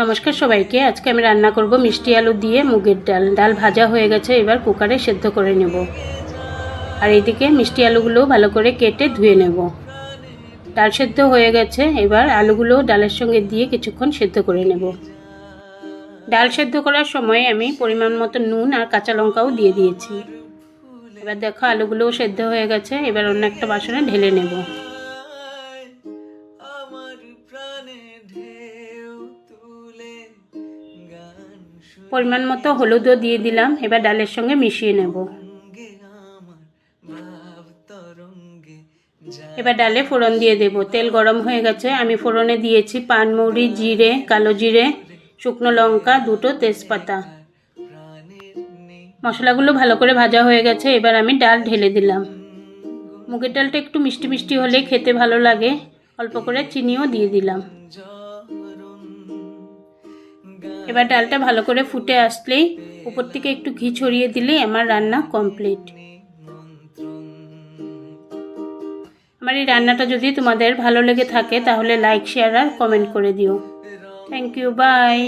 নমস্কার সবাইকে। আজকে আমি রান্না করব মিষ্টি আলু দিয়ে মুগের ডাল। ডাল ভাজা হয়ে গেছে, এবার কুকারে সেদ্ধ করে নেব। আর এইদিকে মিষ্টি আলুগুলো ভালো করে কেটে ধুয়ে নেব। ডাল সেদ্ধ হয়ে গেছে, এবার আলুগুলো ডালের সঙ্গে দিয়ে কিছুক্ষণ সেদ্ধ করে নেব। ডাল সেদ্ধ করার সময় আমি পরিমাণ মতো নুন আর কাঁচা লঙ্কাও দিয়ে দিয়েছি। এবার দেখো আলুগুলোও সেদ্ধ হয়ে গেছে, এবার অন্য একটা বাসনে ঢেলে নেব। পরিমাণ মতো হলুদও দিয়ে দিলাম, এবার ডালের সঙ্গে মিশিয়ে নেব। এবার ডালে ফোড়ন দিয়ে দেব। তেল গরম হয়ে গেছে, আমি ফোড়নে দিয়েছি পানমৌরি, জিরে, কালো জিরে, শুকনো লঙ্কা, দুটো তেজপাতা। মশলাগুলো ভালো করে ভাজা হয়ে গেছে, এবার আমি ডাল ঢেলে দিলাম। মুগের ডালটা একটু মিষ্টি মিষ্টি হলে খেতে ভালো লাগে, অল্প করে চিনিও দিয়ে দিলাম। এবার ডালটা ভালো করে ফুটে আসলেই উপর থেকে একটু ঘি ছড়িয়ে দিলেই আমার রান্না কমপ্লিট। আমার এই রান্নাটা যদি তোমাদের ভালো লেগে থাকে তাহলে লাইক, শেয়ার আর কমেন্ট করে দিও। Thank you by